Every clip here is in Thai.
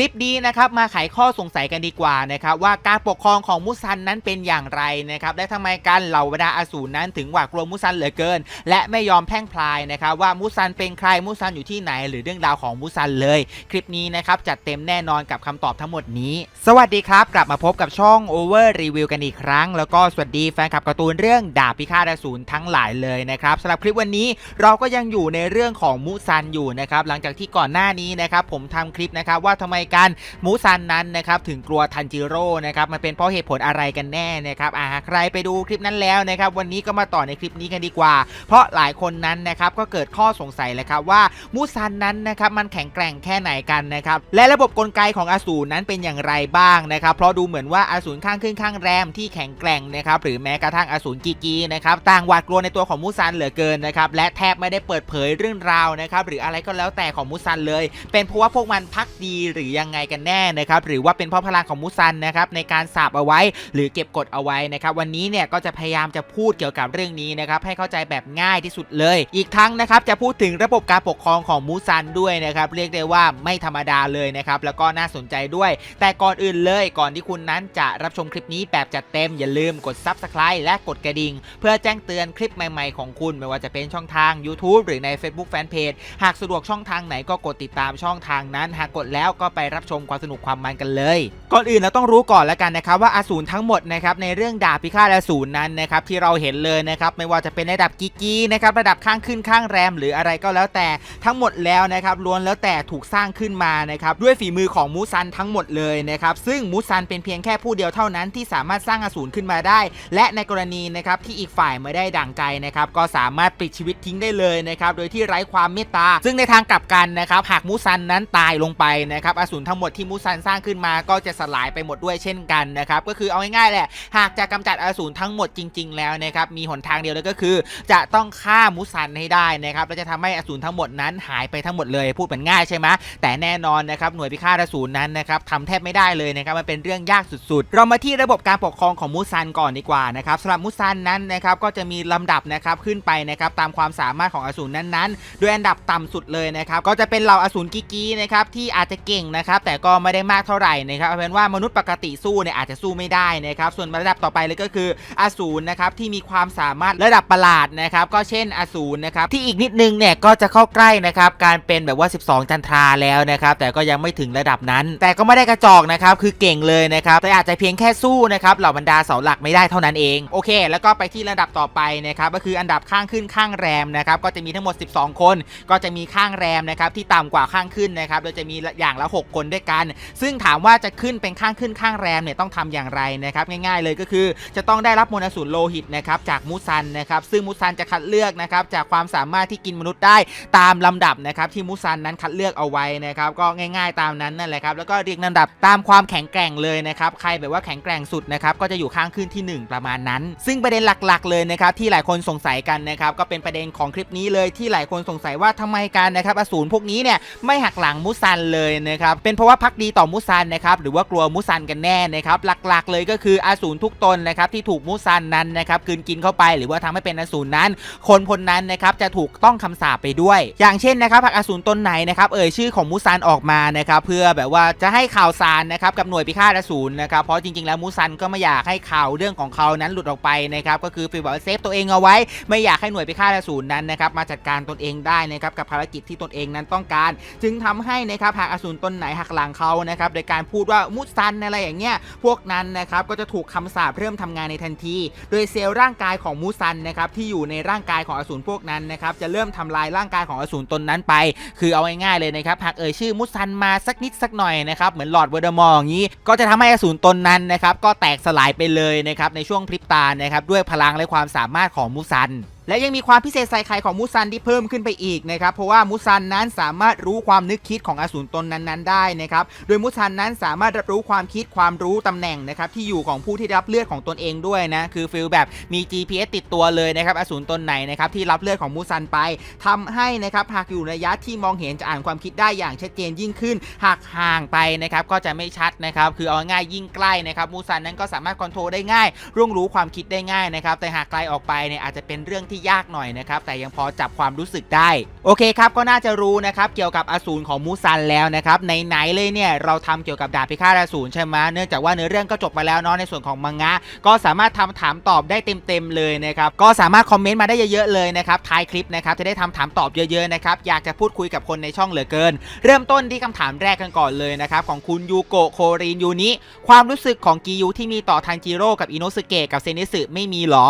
คลิปนี้นะครับมาไขข้อสงสัยกันดีกว่านะครับว่าการปกครองของมุซันนั้นเป็นอย่างไรนะครับและทำไมกันเหล่าบรรดาอสูรนั้นถึงหวาดกลัวมุซันเหลือเกิน และไม่ยอมแพ่งพลายนะครับว่ามุซันเป็นใครมุซันอยู่ที่ไหน หรือเรื่องราวของมุซันเลย คลิปนี้นะครับจัดเต็มแน่นอนกับคำตอบทั้งหมดนี้ สวัสดีครับ กลับมาพบกับช่อง Over Review กันอีกครั้ง แล้วก็สวัสดีแฟนคลับการ์ตูนเรื่องดาบพิฆาตอสูรทั้งหลายเลยนะครับสำหรับคลิปวันนี้เราก็ยังอยู่ในเรื่องของมุซันอยู่นะครับหลังจากที่ก่อนหน้านี้นะครับผมทำคลิปนะครับว่าทำไมกันมุซันนั้นนะครับถึงกลัวทันจิโร่นะครับมันเป็นเพราะเหตุผลอะไรกันแน่นะครับอ่าใครไปดูคลิปนั้นแล้วนะครับวันนี้ก็มาต่อในคลิปนี้กันดีกว่า เพราะหลายคนนั้นนะครับก็เกิดข้อสงสัยเลยครับว่ามุซันนั้นนะครับมันแข็งแกร่งแค่ไหนกันนะครับและระบบกลไกของอสูรนั้นเป็นอย่างไรบ้างนะครับเพราะดูเหมือนว่าอสูรข้างขึ้นข้างแรมที่แข็งแกร่งนะครับหรือแม้กระทั่งอสูรกีกีนะครับต่างหวาดกลัวในตัวของมุซันเหลือเกินนะครับและแทบไม่ได้เปิดเผยเรื่องราวนะครับหรืออะไรก็แล้วแต่ของมุซันเลย เป็นเพราะว่าพวกมันพักดีหรือยังไงกันแน่นะครับหรือว่าเป็นเพราะพลังของมุซันนะครับในการสาบเอาไว้ หรือเก็บกดเอาไว้นะครับวันนี้เนี่ยก็จะพยายามจะพูดเกี่ยวกับเรื่องนี้นะครับให้เข้าใจแบบง่ายที่สุดเลย อีกทั้งนะครับจะพูดถึงระบบการปกครองของมูซันด้วยนะครับเรียกได้ว่าไม่ธรรมดาเลยนะครับแล้วก็น่าสนใจด้วย แต่ก่อนอื่นเลยก่อนที่คุณนั้นจะรับชมคลิปนี้แบบจัดเต็มอย่าลืมกด Subscribe และกดกระดิ่ง เพื่อแจ้งเตือนคลิปใหม่ๆของคุณ ไม่ว่าจะเป็นช่องทาง YouTube หรือใน Facebook Fanpage หากสะดวกช่องทางไหนก็กดติดตามช่องทางนั้น หากกดแล้วก็ไปไปรับชมความสนุกความมันกันเลย ก่อนอื่นเราต้องรู้ก่อนแล้วกันนะครับว่าอสูรทั้งหมดนะครับในเรื่องดาบพิฆาตอสูรนั้นนะครับที่เราเห็นเลยนะครับไม่ว่าจะเป็นระดับกิกีนะครับระดับข้างขึ้นข้างแรม หรืออะไรก็แล้วแต่ทั้งหมดแล้วนะครับล้วนแล้วแต่ถูกสร้างขึ้นมานะครับด้วยฝีมือของมูซันทั้งหมดเลยนะครับซึ่งมูซันเป็นเพียงแค่ผู้เดียวเท่านั้นที่สามารถสร้างอสูรขึ้นมาได้ และในกรณีนะครับที่อีกฝ่ายไม่ได้ดั่งใจนะครับก็สามารถปลิดชีวิตทิ้งได้เลยนะครับโดยที่ไร้ความเมตตา ซึ่งในทางกลับกันนะครับหากมูซันนั้นตายลงไปนะครับอสูรทั้งหมดที่มูซันสร้างขึ้นมาก็จะสลายไปหมดด้วยเช่นกันนะครับก็คือเอาง่ายๆแหละหากจะกำจัดอสูรทั้งหมดจริง ๆ แล้วนะครับมีหนทางเดียวเลยก็คือ จะต้องฆ่ามุซันให้ได้นะครับและจะทำให้อสูรทั้งหมดนั้นหายไปทั้งหมดเลยพูดเหมือนง่ายใช่ไหมแต่แน่นอนนะครับหน่วยพิฆาตอสูรนั้นนะครับทำแทบไม่ได้เลยนะครับมันเป็นเรื่องยากสุดๆ เรามาที่ระบบการปกครองของมุซันก่อนดีกว่านะครับสำหรับมุซันนั้นนะครับก็จะมีลำดับนะครับขึ้นไปนะครับตามความสามารถของอสูรนั้นๆโดยอันดับต่ำสุดเลยนะครับก็จะเป็นเหล่าอสูรกิกีนะครับที่อาจจะเก่งนะครับแต่ก็ไม่ได้มากเท่าไหร่นะครับเอาเป็นว่ามนุษย์ปกติสู้เนี่ยอาจจะสู้ไม่ได้นะครับส่วนระดับต่อไปเลยก็คืออสูรนะครับที่มีความสามารถระดับประหลาดนะครับก็เช่นอสูรนะครับที่อีกนิดนึงเนี่ยก็จะเข้าใกล้นะครับการเป็นแบบว่า 12 จันทราแล้วนะครับแต่ก็ยังไม่ถึงระดับนั้น แต่ก็ไม่ได้กระจอกนะครับคือเก่งเลยนะครับแต่อาจจะเพียงแค่สู้นะครับเหล่าบรรดาเสาหลักไม่ได้เท่านั้นเองโอเค แล้วก็ไปที่ระดับต่อไปนะครับก็คืออันดับข้างขึ้นข้างแรมนะครับก็จะมีทั้งหมด 12 คน ก็จะมีข้างแรมนะครับที่ต่ำกว่าข้างขึ้นนะครับโดยจะมีอย่างละ 6คนด้วยกัน ซึ่งถามว่าจะขึ้นเป็นข้างขึ้นข้างแรมเนี่ยต้องทำอย่างไรนะครับง่ายๆเลยก็คือ จะต้องได้รับมวลอสูรโลหิตนะครับจากมูซันนะครับซึ่งมูซันจะคัดเลือกนะครับจากความสามารถที่กินมนุษย์ได้ตามลำดับนะครับที่มูซันนั้นคัดเลือกเอาไว้นะครับก็ง่ายๆตามนั้นนั่นแหละครับแล้วก็เรียงลำดับตามความแข็งแกร่งเลยนะครับใครแบบว่าแข็งแกร่งสุดนะครับก็จะอยู่ข้างขึ้นที่หนึ่งประมาณนั้น ซึ่งประเด็นหลักๆ เลยนะครับที่หลายคนสงสัยกันนะครับก็เป็นประเด็นของคลิปนี้เลยที่หลายคนสงสัยว่าทำไมกันนะครับอสูรพวกนี้เนี่ยไม่หักหลังมูซันเลยนะครับเป็นเพราะว่าพักดีต่อมูซันนะครับหรือว่ากลัวมูซันกันแน่นะครับหลักๆ เลยก็คืออาสูรทุกตนนะครับที่ถูกมูซันนั้นนะครับกลืนกินเข้าไปหรือว่าทำให้เป็นอสูรนั้น คนพลนั้นนะครับจะถูกต้องคำสาปไปด้วย อย่างเช่นนะครับหากอสูรตนไหนนะครับเอ่ยชื่อของมูซันออกมานะครับเพื่อแบบว่าจะให้ข่าวสารนะครับกับหน่วยพิฆาตอสูรนะครับเพราะจริงๆแล้วมูซันก็ไม่อยากให้ข่าวเรื่องของเขานั้นหลุดออกไปนะครับก็คือฟีลแบบว่าเซฟตัวเองเอาไว้ ไม่อยากให้หน่วยพิฆาตอสูรนั้นนะครับมาจัดการตนเองได้นะครับกับภารกิจที่ตนเองนั้นต้องการ จึงทำให้นะครับหากอสูรตนไหนหักหลังเขานะครับโดยการพูดว่ามุซันอะไรอย่างเงี้ยพวกนั้นนะครับก็จะถูกคำสาปเริ่มทำงานในทันที โดยเซลล์ร่างกายของมูซันนะครับที่อยู่ในร่างกายของอสูรพวกนั้นนะครับจะเริ่มทำลายร่างกายของอสูรตนนั้นไป คือเอาง่ายๆเลยนะครับหากเอ่ยชื่อมุซันมาสักนิดสักหน่อยนะครับเหมือนหลอดเวอร์ดมอร์อย่างนี้ ก็จะทำให้อสูรตนนั้นนะครับก็แตกสลายไปเลยนะครับในช่วงพริบตานะครับด้วยพลังและความสามารถของมุซัน และยังมีความพิเศษใส่ไข่ของมูซันที่เพิ่มขึ้นไปอีกนะครับ เพราะว่ามูซันนั้นสามารถรู้ความนึกคิดของอสูรตนนั้นๆได้นะครับ โดยมูซันนั้นสามารถรับรู้ความคิดความรู้ตำแหน่งนะครับที่อยู่ของผู้ที่รับเลือดของตนเองด้วยนะ คือฟิลแบบมี GPS ติดตัวเลยนะครับอสูรตนไหนนะครับที่รับเลือดของมูซันไปทำให้นะครับหากอยู่ในระยะที่มองเห็นจะอ่านความคิดได้อย่างชัดเจนยิ่งขึ้น หากห่างไปนะครับก็จะไม่ชัดนะครับคือเอาง่ายยิ่งใกล้นะครับมูซันนั้นก็สามารถคอนโทรลได้ง่ายร่วงรู้ความคิดได้ง่ายนะครับแต่หากไกลออกไปเนี่ยอาจจะเป็นเรื่องที่ที่ยากหน่อยนะครับแต่ยังพอจับความรู้สึกได้ โอเคครับก็น่าจะรู้นะครับเกี่ยวกับอสูรของมูซันแล้วนะครับไหนๆเลยเนี่ยเราทำเกี่ยวกับดาบพิฆาตอสูรใช่ไหมเนื่องจากว่าเนื้อเรื่องก็จบไปแล้วเนาะในส่วนของมังงะ ก็สามารถทำถามตอบได้เต็มๆเลยนะครับก็สามารถคอมเมนต์มาได้เยอะๆเลยนะครับท้ายคลิปนะครับจะได้ทำถามตอบเยอะๆนะครับอยากจะพูดคุยกับคนในช่องเหลือเกิน เริ่มต้นที่คำถามแรกกันก่อนเลยนะครับของคุณยูโกะโครินยูนิความรู้สึกของกิยูที่มีต่อทันจิโร่กับอิโนสุเกะกับเซนิสึไม่มีหรอ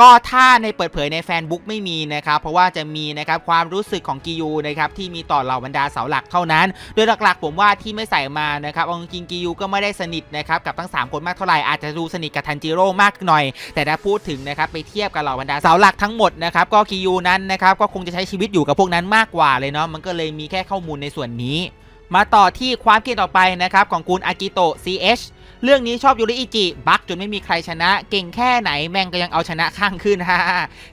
ก็ถ้าในเปิดเผยในแฟนบุ๊กไม่มีนะครับเพราะว่าจะมีนะครับความรู้สึกของกิยูนะครับที่มีต่อเหล่าบรรดาเสาหลักเท่านั้น โดยหลักๆ ผมว่าที่ไม่ใส่มานะครับอาจริงกิยูก็ไม่ได้สนิทนะครับกับทั้ง 3 คนมากเท่าไหร่อาจจะดูสนิทกับทันจิโร่มากหน่อย แต่ถ้าพูดถึงนะครับไปเทียบกับเหล่าบรรดาเสาหลักทั้งหมดนะครับก็กิยูนั้นนะครับก็คงจะใช้ชีวิตอยู่กับพวกนั้นมากกว่าเลยเนาะมันก็เลยมีแค่ข้อมูลในส่วนนี้ มาต่อที่ความคิดต่อไปนะครับของคุณอากิโตะ CH เรื่องนี้ชอบยูริอิจิบักจนไม่มีใครชนะ เก่งแค่ไหนแมงก็ยังเอาชนะข้างขึ้นฮ่า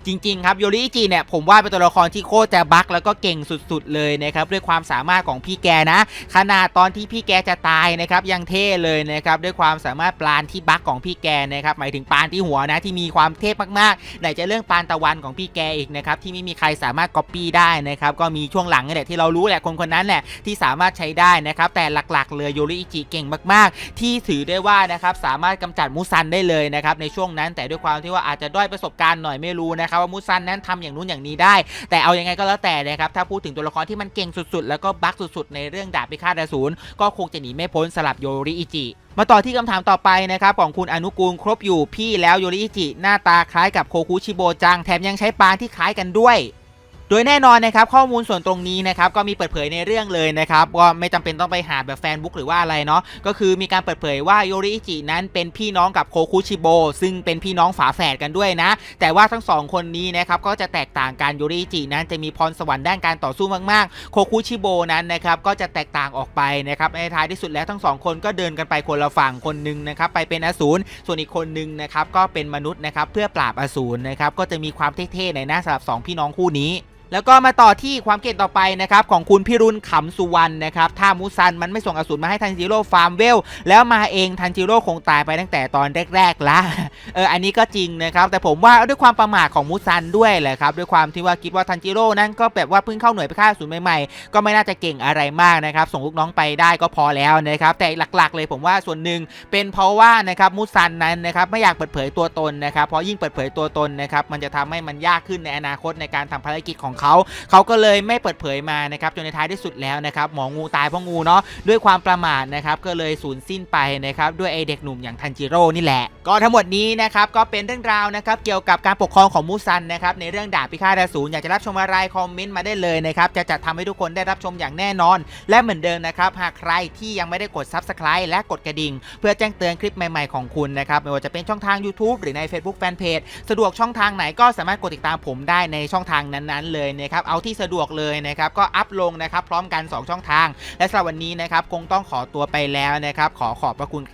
จริง ๆ ครับยูริอิจิเนี่ยผมว่าเป็นตัวละครที่โคตรจะบักแล้วก็เก่งสุดๆเลยนะครับด้วยความสามารถของพี่แกนะขนาดตอนที่พี่แกจะตายนะครับยังเท่เลยนะครับด้วยความสามารถปลานที่บักของพี่แกนะครับหมายถึงปานที่หัวนะที่มีความเทพมากๆไหนจะเรื่องปานตะวันของพี่แกอีกนะครับที่ไม่มีใครสามารถก๊อปปี้ได้นะครับก็มีช่วงหลังนี่แหละที่เรารู้แหละคนคนนั้นแหละที่สามารถใช้ได้นะครับแต่หลักๆเลยยูริอิจิเก่งมาก ๆ ที่ถือได้ว่านะครับสามารถกำจัดมูซันได้เลยนะครับในช่วงนั้นแต่ด้วยความที่ว่าอาจจะด้อยประสบการณ์หน่อยไม่รู้นะครับว่ามูซันนั้นทำอย่างนู้นอย่างนี้ได้ แต่เอายังไงก็แล้วแต่นะครับถ้าพูดถึงตัวละครที่มันเก่งสุดๆ แล้วก็บักสุดๆ ในเรื่องดาบพิฆาตอสูรก็คงจะหนีไม่พ้นสลับโยริอิจิมาต่อที่คำถามต่อไปนะครับของคุณอนุกูลครบอยู่พี่แล้วโยริอิจิหน้าตาคล้ายกับโคคุชิโบจังแถมยังใช้ปานที่คล้ายกันด้วย โดยแน่นอนนะครับข้อมูลส่วนตรงนี้นะครับก็มีเปิดเผยในเรื่องเลยนะครับว่าไม่จำเป็นต้องไปหาแบบแฟนบุ๊กหรือว่าอะไรเนาะก็คือมีการเปิดเผยว่าโยริอิจินั้นเป็นพี่น้องกับโคคุชิโบซึ่งเป็นพี่น้องฝาแฝดกันด้วยนะ แต่ว่าทั้งสองคนนี้นะครับก็จะแตกต่างกันโยริอิจินั้นจะมีพรสวรรค์ด้านการต่อสู้มากๆ โคคุชิโบนั้นนะครับก็จะแตกต่างออกไปนะครับในท้ายที่สุดแล้วทั้งสองคนก็เดินกันไปคนละฝั่งคนหนึ่งนะครับไปเป็นอสูรส่วนอีกคนหนึ่งนะครับก็เป็นมนุษย์นะครับเพื่อปราบอสูรนะครับก็จะมีความเท่ๆในหน้าสำหรับสองพี่น้องคู่นี้ แล้วก็มาต่อที่ความเก่งต่อไปนะครับของคุณพิรุณขำสุวรรณนะครับถ้ามูซันมันไม่ส่งอสูรมาให้ทันจิโร่ฟาร์มเวลแล้วมาเองทันจิโร่คงตายไปตั้งแต่ตอนแรกๆละเอออันนี้ก็จริงนะครับแต่ผมว่าด้วยความประมาทของมูซันด้วยแหละครับด้วยความที่ว่าคิดว่าทันจิโร่นั้นก็แบบว่าเพิ่งเข้าหน่วยไปฆ่าอสูรใหม่ๆ ก็ไม่น่าจะเก่งอะไรมากนะครับส่งลูกน้องไปได้ก็พอแล้วนะครับแต่หลักๆ เลยผมว่าส่วนหนึ่งเป็นเพราะว่านะครับมูซันนั้นนะครับไม่อยากเปิดเผยตัวตนนะครับเพราะยิ่งเปิดเผยตัวตนนะครับมันจะทำให้มันยากขึ้นในอนาคตในการทำภารกิจของเขาเขาก็เลยไม่เปิดเผยมานะครับจนในท้ายที่สุดแล้วนะครับหมองูตายเพราะงูเนาะด้วยความประมาทนะครับก็เลยสูญสิ้นไปนะครับด้วยไอเด็กหนุ่มอย่างทันจิโร่นี่แหละ ก็ทั้งหมดนี้นะครับก็เป็นเรื่องราวนะครับเกี่ยวกับการปกครองของมูซันนะครับในเรื่องดาบพิฆาตอสูรอยากจะรับชมอะไรคอมเมนต์มาได้เลยนะครับจะจัดทำให้ทุกคนได้รับชมอย่างแน่นอน และเหมือนเดิมนะครับหากใครที่ยังไม่ได้กด Subscribe และกดกระดิ่ง เพื่อแจ้งเตือนคลิปใหม่ๆของคุณนะครับไม่ว่าจะเป็นช่องทาง YouTube หรือใน Facebook Fanpage สะดวกช่องทางไหนก็สามารถกดติดตามผมได้ในช่องทางนั้นๆเลยนะครับเอาที่สะดวกเลยนะครับก็อัพลงนะครับพร้อมกัน 2 ช่องทาง และสำหรับวันนี้นะครับคงต้องขอตัวไปแล้วนะครับขอขอบพระคุณครับ